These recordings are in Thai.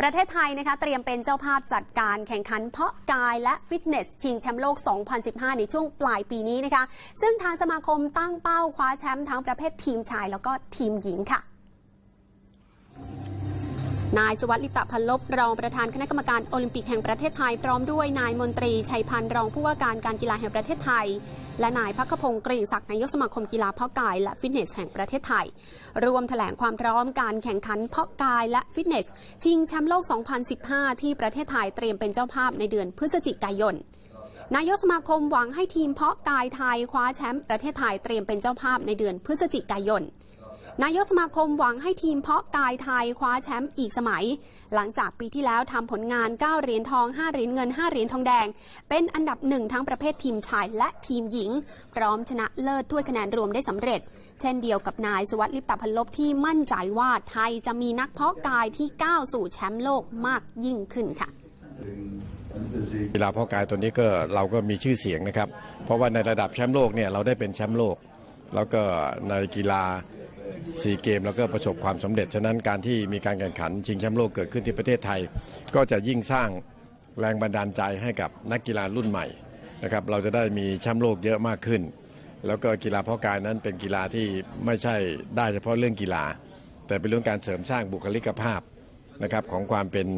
ประเทศไทยนะคะเตรียมเป็นเจ้าภาพจัดการแข่งขันเพาะกายและฟิตเนส ชิงแชมป์โลก 2015 ในช่วงปลายปีนี้นะคะ ซึ่งทางสมาคมตั้งเป้าคว้าแชมป์ทั้งประเภททีมชายแล้วก็ทีมหญิงค่ะ นายสวัสดิ์ลิตะพันลบรองประธานคณะกรรมการโอลิมปิกแห่งประเทศไทยพร้อมด้วยนายมนตรีชัยพันธ์รองผู้ว่าการการกีฬาแห่งประเทศไทย และนายพักพงศ์กริ่งศักดิ์นายกสมาคมกีฬาเพาะกาย และฟิตเนสแห่งประเทศไทยรวมแถลงความพร้อมการแข่งขันเพาะกายและฟิตเนสชิงแชมป์โลก 2015 ที่ประเทศไทยเตรียมเป็นเจ้าภาพในเดือนพฤศจิกายนนายกสมาคมหวังให้ทีมเพาะกายไทยคว้าแชมป์ประเทศไทยเตรียมเป็นเจ้าภาพในเดือนพฤศจิกายน นายกสมาคมหวังให้ทีมเพาะกายไทยคว้าแชมป์อีกสมัย หลังจากปีที่แล้วทำผลงาน 9 เหรียญทอง 5 เหรียญเงิน 5 เหรียญทองแดง เป็นอันดับหนึ่งทั้งประเภททีมชายและทีมหญิง พร้อมชนะเลิศถ้วยคะแนนรวมได้สำเร็จ เช่นเดียวกับนายสุวัสดิ์ลิปตะพันลบที่มั่นใจว่าไทยจะมีนักเพาะกายที่ก้าวสู่แชมป์โลกมากยิ่งขึ้นค่ะกีฬาเพาะกายตัวนี้ก็เราก็มีชื่อเสียงนะครับ เพราะว่าในระดับแชมป์โลกเนี่ยเราได้เป็นแชมป์โลก แล้วก็ในกีฬา ซีเกมเราก็ประสบความสำเร็จ ฉะนั้นการที่มีการแข่งขันชิงแชมป์โลกเกิดขึ้นที่ประเทศไทย ก็จะยิ่งสร้างแรงบันดาลใจให้กับนักกีฬารุ่นใหม่นะครับเราจะได้มีแชมป์โลกเยอะมากขึ้น แล้วก็กีฬาเพาะกายนั้นเป็นกีฬาที่ไม่ใช่ได้เฉพาะเรื่องกีฬา แต่เป็นเรื่องการเสริมสร้างบุคลิกภาพนะครับของความเป็น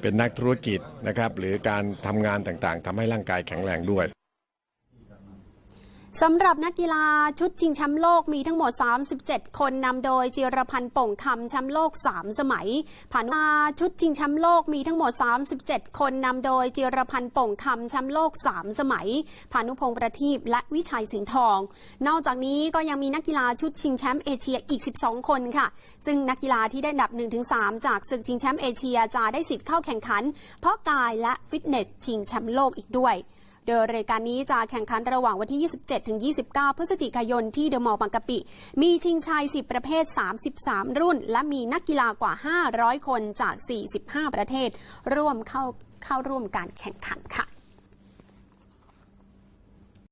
เป็นนักธุรกิจนะครับหรือการทำงานต่างๆทำให้ร่างกายแข็งแรงด้วย สำหรับนักกีฬาชุดชิงแชมป์โลกมีทั้งหมด 37 คนนำโดยจิรพันธ์ป่งคำแชมป์โลก 3 สมัยผ่านมาชุดชิงแชมป์โลกมีทั้งหมด 37 คนนำโดยจิรพันธ์ป่งคำแชมป์โลก 3 สมัยพานุพงษ์ประทีปและวิชัยสิงห์ทอง นอกจากนี้ก็ยังมีนักกีฬาชุดชิงแชมป์เอเชียอีก 12 คนค่ะ ซึ่งนักกีฬาที่ได้อันดับ 1-3 จากศึกชิงแชมป์เอเชียจะได้สิทธิ์เข้าแข่งขัน เพาะกายและฟิตเนสชิงแชมป์โลกอีกด้วย โดยรายการนี้จะแข่งขันระหว่างวันที่ 27 ถึง 29 พฤศจิกายนที่เดอะมอลล์บางกะปิ มีชิงชาย10 ประเภท 33 รุ่น และมีนักกีฬากว่า 500 คนจาก 45 ประเทศ ร่วมเข้าเข้าร่วมการแข่งขันค่ะ